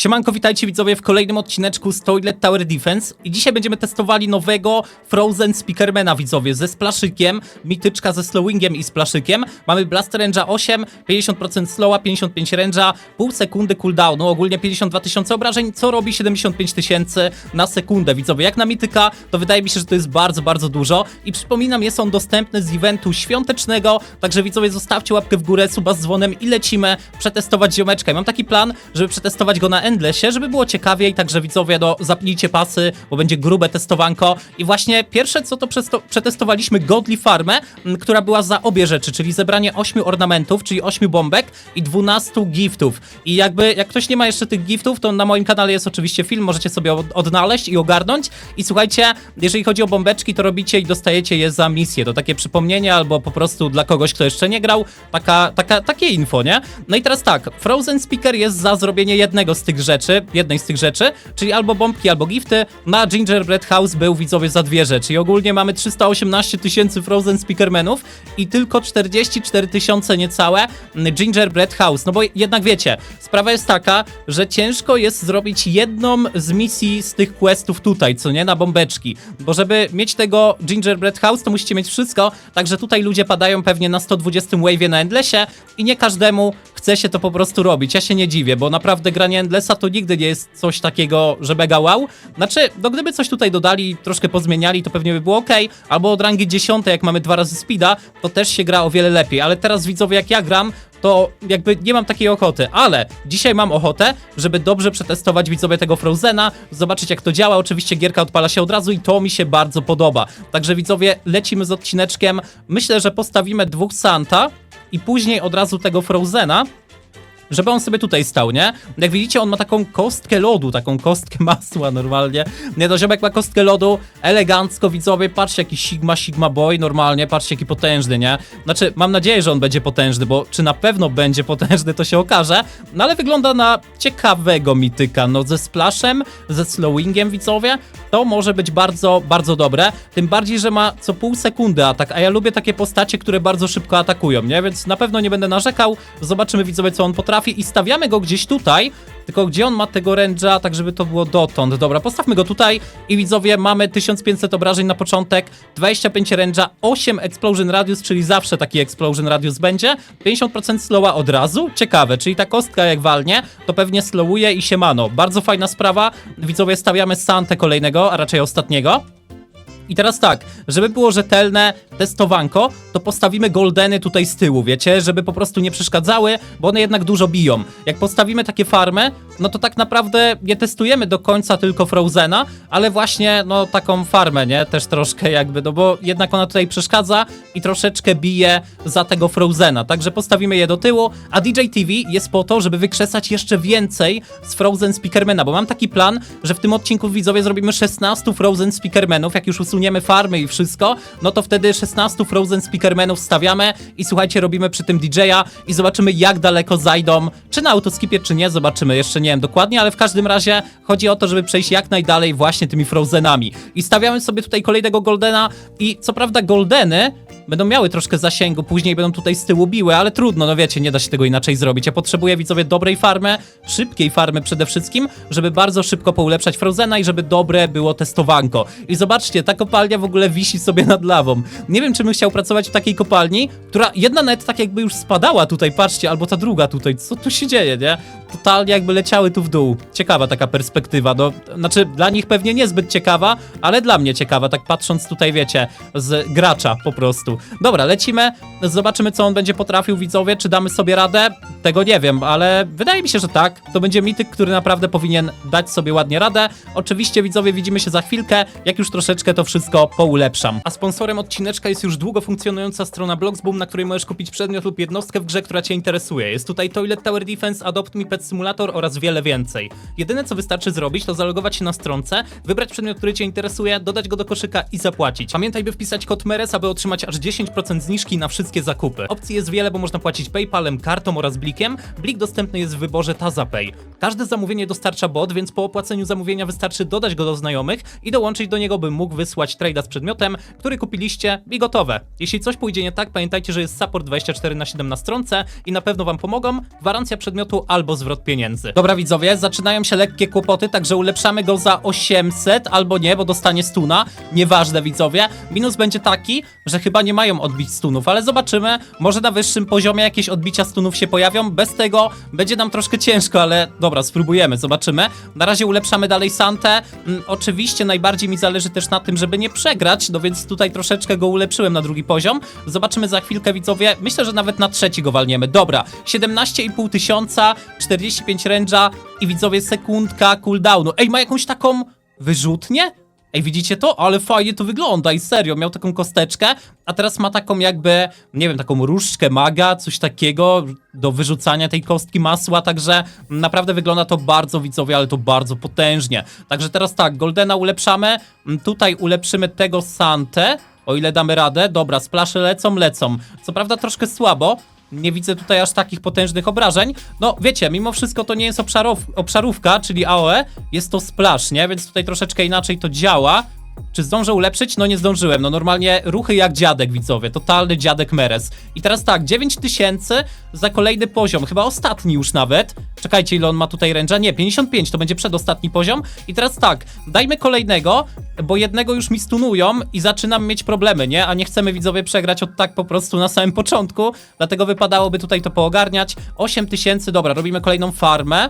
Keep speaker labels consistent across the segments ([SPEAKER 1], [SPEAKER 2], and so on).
[SPEAKER 1] Siemanko, witajcie widzowie w kolejnym odcineczku z Toilet Tower Defense i dzisiaj będziemy testowali nowego Frozen Speakermana widzowie ze splaszykiem, mityczka ze slowingiem i splaszykiem. Mamy Blaster Range'a 8, 50% slowa, 55 range'a, pół sekundy cooldownu, ogólnie 52 tysiące obrażeń, co robi 75 tysięcy na sekundę widzowie. Jak na mityka, to wydaje mi się, że to jest bardzo, bardzo dużo i przypominam, jest on dostępny z eventu świątecznego, także widzowie zostawcie łapkę w górę, suba z dzwonem i lecimy przetestować ziomeczka. I mam taki plan, żeby przetestować go na Endlessie, żeby było ciekawiej, także widzowie, no zapnijcie pasy, bo będzie grube testowanko. I właśnie pierwsze co to przetestowaliśmy Godly Farmę, która była za obie rzeczy, czyli zebranie 8 ornamentów, czyli 8 bombek i 12 giftów. I jakby, jak ktoś nie ma jeszcze tych giftów, to na moim kanale jest oczywiście film, możecie sobie od- odnaleźć i ogarnąć. I słuchajcie, jeżeli chodzi o bombeczki, to robicie i dostajecie je za misję. To takie przypomnienie albo po prostu dla kogoś, kto jeszcze nie grał, taka, taka, takie info, nie? No i teraz tak, Frozen Speaker jest za zrobienie jednego z tych rzeczy, jednej z tych rzeczy, czyli albo bombki, albo gifty. Na Gingerbread House był widzowie za dwie rzeczy. I ogólnie mamy 318 tysięcy Frozen Speakermenów i tylko 44 tysiące niecałe Gingerbread House. No bo jednak wiecie, sprawa jest taka, że ciężko jest zrobić jedną z misji z tych questów tutaj, co nie, na bombeczki. Bo żeby mieć tego Gingerbread House, to musicie mieć wszystko, także tutaj ludzie padają pewnie na 120 wave'ie na Endlessie i nie każdemu chce się to po prostu robić. Ja się nie dziwię, bo naprawdę granie Endlessa to nigdy nie jest coś takiego, że mega wow. Znaczy, no gdyby coś tutaj dodali, troszkę pozmieniali, to pewnie by było ok, albo od rangi 10, jak mamy dwa razy speeda, to też się gra o wiele lepiej, ale teraz widzowie, jak ja gram, to jakby nie mam takiej ochoty, ale dzisiaj mam ochotę, żeby dobrze przetestować widzowie tego Frozena, zobaczyć jak to działa. Oczywiście gierka odpala się od razu i to mi się bardzo podoba. Także widzowie, lecimy z odcineczkiem. Myślę, że postawimy dwóch Santa i później od razu tego Frozena. Żeby on sobie tutaj stał, nie? Jak widzicie, on ma taką kostkę lodu, taką kostkę masła normalnie. Nie, to ziomek ma kostkę lodu, elegancko, widzowie, patrzcie jaki Sigma, Sigma Boy, normalnie, patrzcie jaki potężny, nie? Znaczy, mam nadzieję, że on będzie potężny, bo czy na pewno będzie potężny, to się okaże. No ale wygląda na ciekawego mityka, no ze splashem, ze slowingiem, widzowie, to może być bardzo, bardzo dobre. Tym bardziej, że ma co pół sekundy atak, a ja lubię takie postacie, które bardzo szybko atakują, nie? Więc na pewno nie będę narzekał. Zobaczymy, widzowie, co on potrafi i stawiamy go gdzieś tutaj, tylko gdzie on ma tego range'a, tak żeby to było dotąd. Dobra, postawmy go tutaj i widzowie, mamy 1500 obrażeń na początek, 25 range'a, 8 explosion radius, czyli zawsze taki explosion radius będzie, 50% slowa od razu, ciekawe, czyli ta kostka jak walnie, to pewnie slowuje i siemano. Bardzo fajna sprawa, widzowie, stawiamy Santę kolejnego, a raczej ostatniego. I teraz tak, żeby było rzetelne testowanko, to postawimy goldeny tutaj z tyłu, wiecie, żeby po prostu nie przeszkadzały, bo one jednak dużo biją. Jak postawimy takie farmy, no to tak naprawdę nie testujemy do końca tylko Frozena, ale właśnie no taką farmę, nie, też troszkę jakby, no bo jednak ona tutaj przeszkadza i troszeczkę bije za tego Frozena, także postawimy je do tyłu, a DJ TV jest po to, żeby wykrzesać jeszcze więcej z Frozen Speakermana, bo mam taki plan, że w tym odcinku widzowie zrobimy 16 Frozen Speakermanów, jak już usuniemy farmy i wszystko, no to wtedy 16 Frozen Speakermanów stawiamy i słuchajcie, robimy przy tym DJ-a i zobaczymy jak daleko zajdą, czy na autoskipie, czy nie, zobaczymy, jeszcze nie wiem dokładnie, ale w każdym razie chodzi o to, żeby przejść jak najdalej właśnie tymi Frozenami. I stawiamy sobie tutaj kolejnego Goldena i co prawda Goldeny będą miały troszkę zasięgu, później będą tutaj z tyłu biły, ale trudno, no wiecie, nie da się tego inaczej zrobić. Ja potrzebuję widzowie dobrej farmy, szybkiej farmy przede wszystkim, żeby bardzo szybko poulepszać Frozena i żeby dobre było testowanko. I zobaczcie, ta kopalnia w ogóle wisi sobie nad lawą. Nie wiem, czy bym chciał pracować w takiej kopalni, która jedna net tak jakby już spadała tutaj, patrzcie, albo ta druga tutaj, co tu się dzieje, nie? Totalnie jakby leciały tu w dół. Ciekawa taka perspektywa, no, znaczy dla nich pewnie niezbyt ciekawa, ale dla mnie ciekawa, tak patrząc tutaj, wiecie, z gracza po prostu. Dobra, lecimy, zobaczymy co on będzie potrafił, widzowie, czy damy sobie radę, tego nie wiem, ale wydaje mi się, że tak. To będzie mityk, który naprawdę powinien dać sobie ładnie radę. Oczywiście, widzowie, widzimy się za chwilkę, jak już troszeczkę to wszystko poulepszam. A sponsorem odcineczka jest już długo funkcjonująca strona Bloxboom, na której możesz kupić przedmiot lub jednostkę w grze, która cię interesuje. Jest tutaj Toilet Tower Defense, Adopt Me Pet Simulator oraz wiele więcej. Jedyne co wystarczy zrobić, to zalogować się na stronce, wybrać przedmiot, który cię interesuje, dodać go do koszyka i zapłacić. Pamiętaj, by wpisać kod MERES, aby otrzymać aż 10% zniżki na wszystkie zakupy. Opcji jest wiele, bo można płacić PayPalem, kartą oraz blikiem. Blik dostępny jest w wyborze TazaPay. Każde zamówienie dostarcza bot, więc po opłaceniu zamówienia wystarczy dodać go do znajomych i dołączyć do niego, by mógł wysłać trade'a z przedmiotem, który kupiliście i gotowe. Jeśli coś pójdzie nie tak, pamiętajcie, że jest support 24 na 7 na stronce i na pewno wam pomogą. Gwarancja przedmiotu albo zwrot pieniędzy. Dobra widzowie, zaczynają się lekkie kłopoty, także ulepszamy go za 800 albo nie, bo dostanie stuna. Nieważne widzowie. Minus będzie taki, że chyba nie mają odbić stunów, ale zobaczymy. Może na wyższym poziomie jakieś odbicia stunów się pojawią. Bez tego będzie nam troszkę ciężko, ale dobra, spróbujemy, zobaczymy. Na razie ulepszamy dalej Santę. Mm, oczywiście najbardziej mi zależy też na tym, żeby nie przegrać, no więc tutaj troszeczkę go ulepszyłem na drugi poziom. Zobaczymy za chwilkę widzowie. Myślę, że nawet na trzeci go walniemy. Dobra, 17,5 tysiąca, 45 ręża i widzowie sekundka cooldownu. Ej, ma jakąś taką wyrzutnię? Ej, widzicie to? Ale fajnie to wygląda i serio, miał taką kosteczkę, a teraz ma taką jakby, nie wiem, taką różdżkę maga, coś takiego do wyrzucania tej kostki masła, także naprawdę wygląda to bardzo widzowie, ale to bardzo potężnie. Także teraz tak, Goldena ulepszamy, tutaj ulepszymy tego Santę, o ile damy radę. Dobra, splasze lecą, lecą. Co prawda troszkę słabo, nie widzę tutaj aż takich potężnych obrażeń. No, wiecie, mimo wszystko to nie jest obszarow obszarówka, czyli AOE, jest to splash, nie? Więc tutaj troszeczkę inaczej to działa. Czy zdążę ulepszyć? No nie zdążyłem. No normalnie ruchy jak dziadek, widzowie. Totalny dziadek Meres. I teraz tak, 9000 za kolejny poziom. Chyba ostatni już nawet. Czekajcie, ile on ma tutaj ręcza? Nie, 55, to będzie przedostatni poziom. I teraz tak, dajmy kolejnego, bo jednego już mi stunują i zaczynam mieć problemy, nie? A nie chcemy widzowie przegrać od tak po prostu na samym początku. Dlatego wypadałoby tutaj to poogarniać. 8000, dobra, robimy kolejną farmę.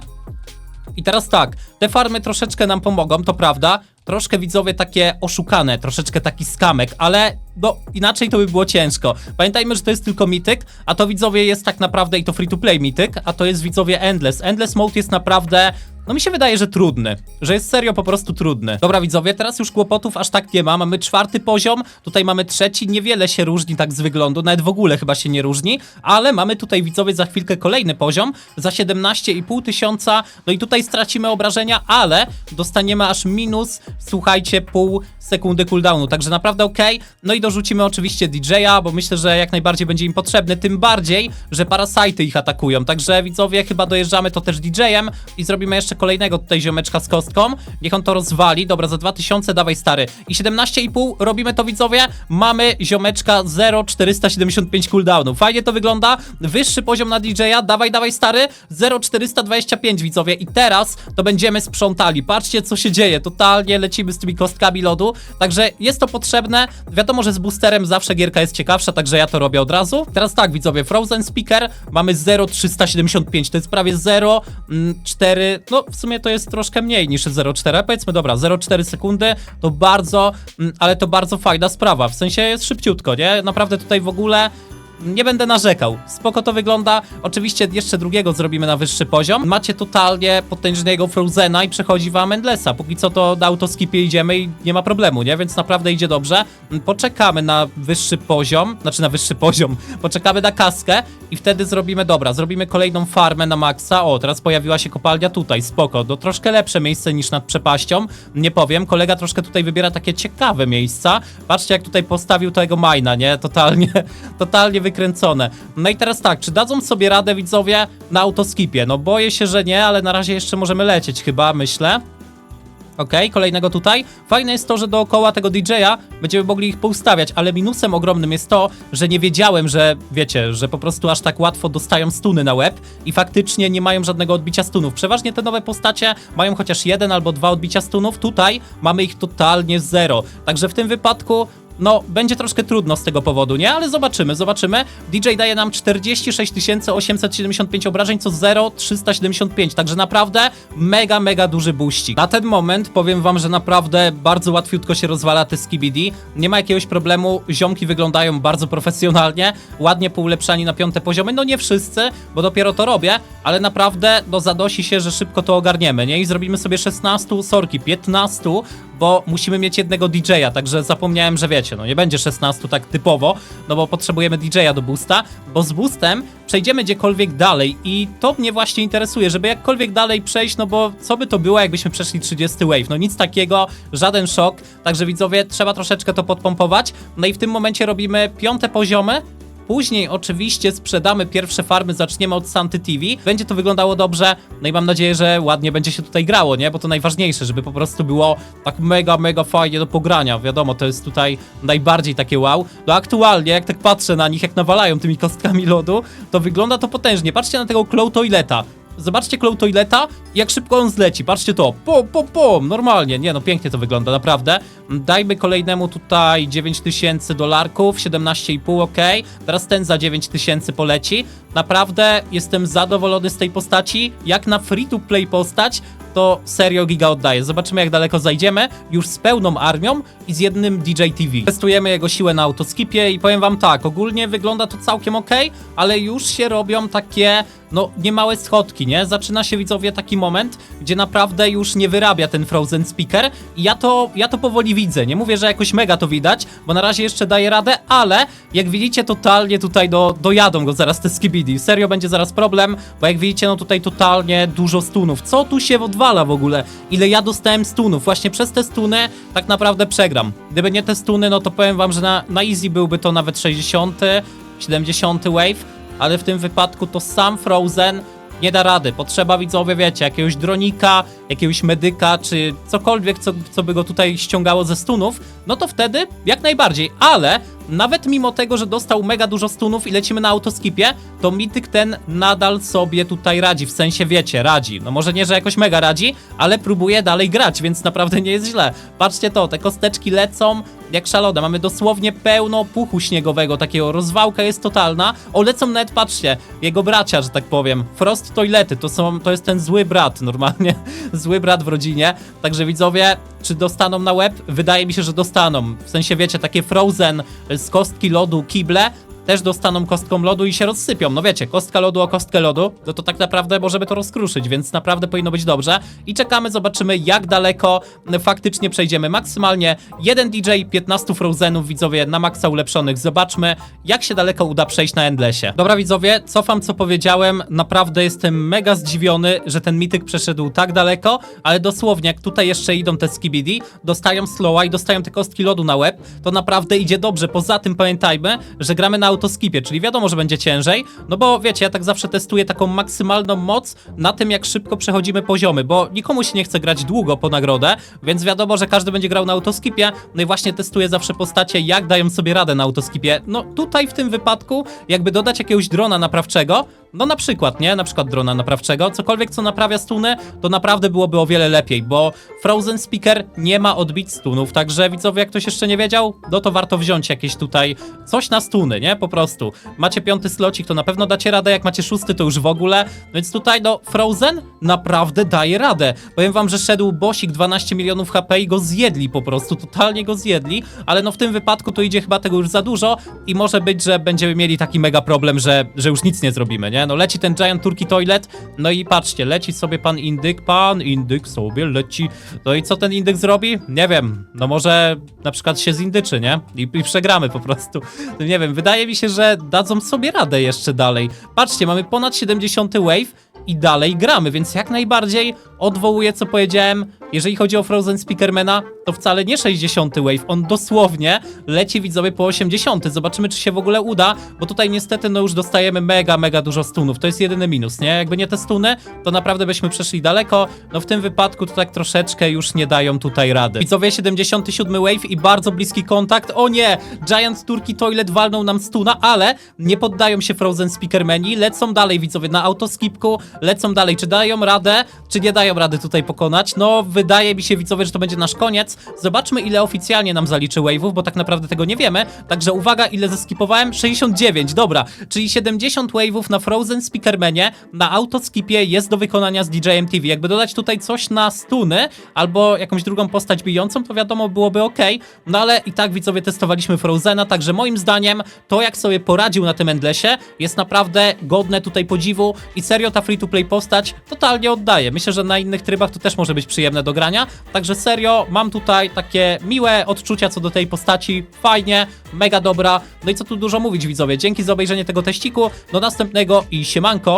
[SPEAKER 1] I teraz tak, te farmy troszeczkę nam pomogą, to prawda. Troszkę widzowie takie oszukane, troszeczkę taki skamek, ale no inaczej to by było ciężko. Pamiętajmy, że to jest tylko mityk, a to widzowie jest tak naprawdę i to free to play mityk, a to jest widzowie endless. Endless mode jest naprawdę no mi się wydaje, że trudny, że jest serio po prostu trudny. Dobra widzowie, teraz już kłopotów aż tak nie ma, mamy czwarty poziom, tutaj mamy trzeci, niewiele się różni tak z wyglądu, nawet w ogóle chyba się nie różni, ale mamy tutaj widzowie za chwilkę kolejny poziom, za 17,5 tysiąca, no i tutaj stracimy obrażenia, ale dostaniemy aż minus, słuchajcie, pół sekundy cooldownu, także naprawdę okej, no i dorzucimy oczywiście DJ-a, bo myślę, że jak najbardziej będzie im potrzebny, tym bardziej, że parasajty ich atakują, także widzowie chyba dojeżdżamy to też DJ-em i zrobimy jeszcze kolejnego tutaj ziomeczka z kostką. Niech on to rozwali. Dobra, za 2000 dawaj stary. I 17,5 robimy to widzowie. Mamy ziomeczka 0,475 cooldownu. Fajnie to wygląda. Wyższy poziom na DJ-a. Dawaj, dawaj stary. 0,425 widzowie. I teraz to będziemy sprzątali. Patrzcie co się dzieje. Totalnie z tymi kostkami lodu. Także jest to potrzebne. Wiadomo, że z boosterem zawsze gierka jest ciekawsza, także ja to robię od razu. Teraz tak widzowie, Frozen Speaker mamy 0,375. To jest prawie 0,4. No w sumie to jest troszkę mniej niż 0,4, powiedzmy dobra, 0,4 sekundy to bardzo, mm, ale to bardzo fajna sprawa, w sensie jest szybciutko, nie? Naprawdę tutaj w ogóle nie będę narzekał. Spoko to wygląda. Oczywiście jeszcze drugiego zrobimy na wyższy poziom. Macie totalnie potężnego Frozena i przechodzi wam Endlessa. Póki co to na autoskipie idziemy i nie ma problemu, nie? Więc naprawdę idzie dobrze. Poczekamy na wyższy poziom, znaczy na wyższy poziom. Poczekamy na kaskę i wtedy zrobimy, dobra, zrobimy kolejną farmę na maksa. O, teraz pojawiła się kopalnia tutaj, spoko. To troszkę lepsze miejsce niż nad przepaścią. Nie powiem, kolega troszkę tutaj wybiera takie ciekawe miejsca. Patrzcie jak tutaj postawił tego majna, nie? Totalnie, totalnie wykręcone. No i teraz tak, czy dadzą sobie radę widzowie na autoskipie? No boję się, że nie, ale na razie jeszcze możemy lecieć chyba, myślę. Okej, kolejnego tutaj. Fajne jest to, że dookoła tego DJ-a będziemy mogli ich poustawiać, ale minusem ogromnym jest to, że nie wiedziałem, że wiecie, że po prostu aż tak łatwo dostają stuny na łeb i faktycznie nie mają żadnego odbicia stunów. Przeważnie te nowe postacie mają chociaż jeden albo dwa odbicia stunów, tutaj mamy ich totalnie zero. Także w tym wypadku no, będzie troszkę trudno z tego powodu, nie? Ale zobaczymy, zobaczymy. DJ daje nam 46 875 obrażeń, co 0,375, także naprawdę mega, mega duży buścik. Na ten moment powiem wam, że naprawdę bardzo łatwiutko się rozwala te skibidi. Nie ma jakiegoś problemu, ziomki wyglądają bardzo profesjonalnie, ładnie poulepszani na piąte poziomy, no nie wszyscy, bo dopiero to robię, ale naprawdę no zadosi się, że szybko to ogarniemy, nie? I zrobimy sobie 16, sorki, 15 bo musimy mieć jednego DJ-a, także zapomniałem, że wiecie, no nie będzie 16 tak typowo, no bo potrzebujemy DJ-a do boosta, bo z boostem przejdziemy gdziekolwiek dalej i to mnie właśnie interesuje, żeby jakkolwiek dalej przejść, no bo co by to było, jakbyśmy przeszli 30 wave, no nic takiego, żaden szok, także widzowie, trzeba troszeczkę to podpompować, no i w tym momencie robimy piąte poziomy, Później oczywiście sprzedamy pierwsze farmy, zaczniemy od Santy TV. Będzie to wyglądało dobrze, no i mam nadzieję, że ładnie będzie się tutaj grało, nie? Bo to najważniejsze, żeby po prostu było tak mega, mega fajnie do pogrania. Wiadomo, to jest tutaj najbardziej takie wow. No aktualnie, jak tak patrzę na nich, jak nawalają tymi kostkami lodu, to wygląda to potężnie. Patrzcie na tego Claw Toileta. Zobaczcie Claw Toileta, jak szybko on zleci. Patrzcie to. Pom, pom, pom. Normalnie. Nie no, pięknie to wygląda, naprawdę. Dajmy kolejnemu tutaj 9000 dolarków, 17,5, ok. Teraz ten za 9000 poleci. Naprawdę jestem zadowolony z tej postaci. Jak na free to play postać, to serio giga oddaje. Zobaczymy jak daleko zajdziemy, już z pełną armią i z jednym DJ TV. Testujemy jego siłę na autoskipie i powiem wam tak, ogólnie wygląda to całkiem ok, ale już się robią takie, no, niemałe schodki, nie? Zaczyna się widzowie taki moment, gdzie naprawdę już nie wyrabia ten Frozen Speaker i ja to, ja to powoli widzę. Nie mówię, że jakoś mega to widać, bo na razie jeszcze daje radę, ale jak widzicie totalnie tutaj do, dojadą go zaraz te skibidi. Serio będzie zaraz problem, bo jak widzicie no tutaj totalnie dużo stunów. Co tu się odwala w ogóle? Ile ja dostałem stunów? Właśnie przez te stuny tak naprawdę przegram. Gdyby nie te stuny, no to powiem wam, że na, na easy byłby to nawet 60, 70 wave, ale w tym wypadku to sam Frozen nie da rady. Potrzeba widzowie, wiecie, jakiegoś dronika, jakiegoś medyka, czy cokolwiek, co, co by go tutaj ściągało ze stunów, no to wtedy jak najbardziej. Ale nawet mimo tego, że dostał mega dużo stunów i lecimy na autoskipie, to mityk ten nadal sobie tutaj radzi. W sensie, wiecie, radzi. No może nie, że jakoś mega radzi, ale próbuje dalej grać, więc naprawdę nie jest źle. Patrzcie to, te kosteczki lecą jak szalone. Mamy dosłownie pełno puchu śniegowego, takiego rozwałka jest totalna. O, lecą nawet, patrzcie, jego bracia, że tak powiem. Frost Toilety, to, są, to jest ten zły brat normalnie. zły brat w rodzinie. Także widzowie, czy dostaną na łeb? Wydaje mi się, że dostaną. W sensie, wiecie, takie Frozen z kostki lodu kible, też dostaną kostką lodu i się rozsypią. No wiecie, kostka lodu o kostkę lodu, no to tak naprawdę możemy to rozkruszyć, więc naprawdę powinno być dobrze. I czekamy, zobaczymy jak daleko faktycznie przejdziemy. Maksymalnie jeden DJ, 15 Frozenów, widzowie, na maksa ulepszonych. Zobaczmy, jak się daleko uda przejść na Endlessie. Dobra, widzowie, cofam co powiedziałem. Naprawdę jestem mega zdziwiony, że ten mityk przeszedł tak daleko, ale dosłownie, jak tutaj jeszcze idą te skibidi, dostają slowa i dostają te kostki lodu na łeb, to naprawdę idzie dobrze. Poza tym pamiętajmy, że gramy na autoskipie, czyli wiadomo, że będzie ciężej, no bo wiecie, ja tak zawsze testuję taką maksymalną moc na tym, jak szybko przechodzimy poziomy, bo nikomu się nie chce grać długo po nagrodę, więc wiadomo, że każdy będzie grał na autoskipie, no i właśnie testuję zawsze postacie, jak dają sobie radę na autoskipie. No tutaj w tym wypadku, jakby dodać jakiegoś drona naprawczego, no na przykład, nie? Na przykład drona naprawczego, cokolwiek co naprawia stuny, to naprawdę byłoby o wiele lepiej, bo Frozen Speaker nie ma odbić stunów, także widzowie, jak ktoś jeszcze nie wiedział, no to warto wziąć jakieś tutaj coś na stuny, nie? Po prostu. Macie piąty slocik, to na pewno dacie radę, jak macie szósty, to już w ogóle, więc tutaj, no, Frozen naprawdę daje radę. Powiem wam, że szedł bosik 12 milionów HP i go zjedli po prostu, totalnie go zjedli, ale no w tym wypadku to idzie chyba tego już za dużo i może być, że będziemy mieli taki mega problem, że, że już nic nie zrobimy, nie? No leci ten Giant Turkey Toilet, no i patrzcie, leci sobie pan Indyk, pan Indyk sobie leci, no i co ten Indyk zrobi? Nie wiem, no może na przykład się zindyczy, nie? I, i przegramy po prostu. No nie wiem, wydaje mi się, że dadzą sobie radę jeszcze dalej. Patrzcie, mamy ponad 70 wave i dalej gramy, więc jak najbardziej odwołuję, co powiedziałem. Jeżeli chodzi o Frozen Speakermana, to wcale nie 60 wave, on dosłownie leci widzowie po 80. Zobaczymy, czy się w ogóle uda, bo tutaj niestety no już dostajemy mega, mega dużo stunów. To jest jedyny minus, nie? Jakby nie te stuny, to naprawdę byśmy przeszli daleko. No w tym wypadku to tak troszeczkę już nie dają tutaj rady. Widzowie, 77 wave i bardzo bliski kontakt. O nie! Giant Turkey Toilet walnął nam stuna, ale nie poddają się Frozen Speakermani, lecą dalej widzowie na autoskipku, lecą dalej. Czy dają radę, czy nie dają rady tutaj pokonać? No, wydaje mi się, widzowie, że to będzie nasz koniec. Zobaczmy, ile oficjalnie nam zaliczy wave'ów, bo tak naprawdę tego nie wiemy. Także uwaga, ile zeskipowałem? 69, dobra. Czyli 70 wave'ów na Frozen Speakermanie, na autoskipie jest do wykonania z DJ-em TV. Jakby dodać tutaj coś na stuny, albo jakąś drugą postać bijącą, to wiadomo, byłoby ok. No ale i tak, widzowie, testowaliśmy Frozena, także moim zdaniem to, jak sobie poradził na tym Endlessie, jest naprawdę godne tutaj podziwu i serio ta free-to-play postać totalnie oddaje. Myślę, że na innych trybach to też może być przyjemne do grania. Także serio, mam tutaj takie miłe odczucia co do tej postaci. Fajnie, mega dobra. No i co tu dużo mówić widzowie. Dzięki za obejrzenie tego teściku. Do następnego i siemanko.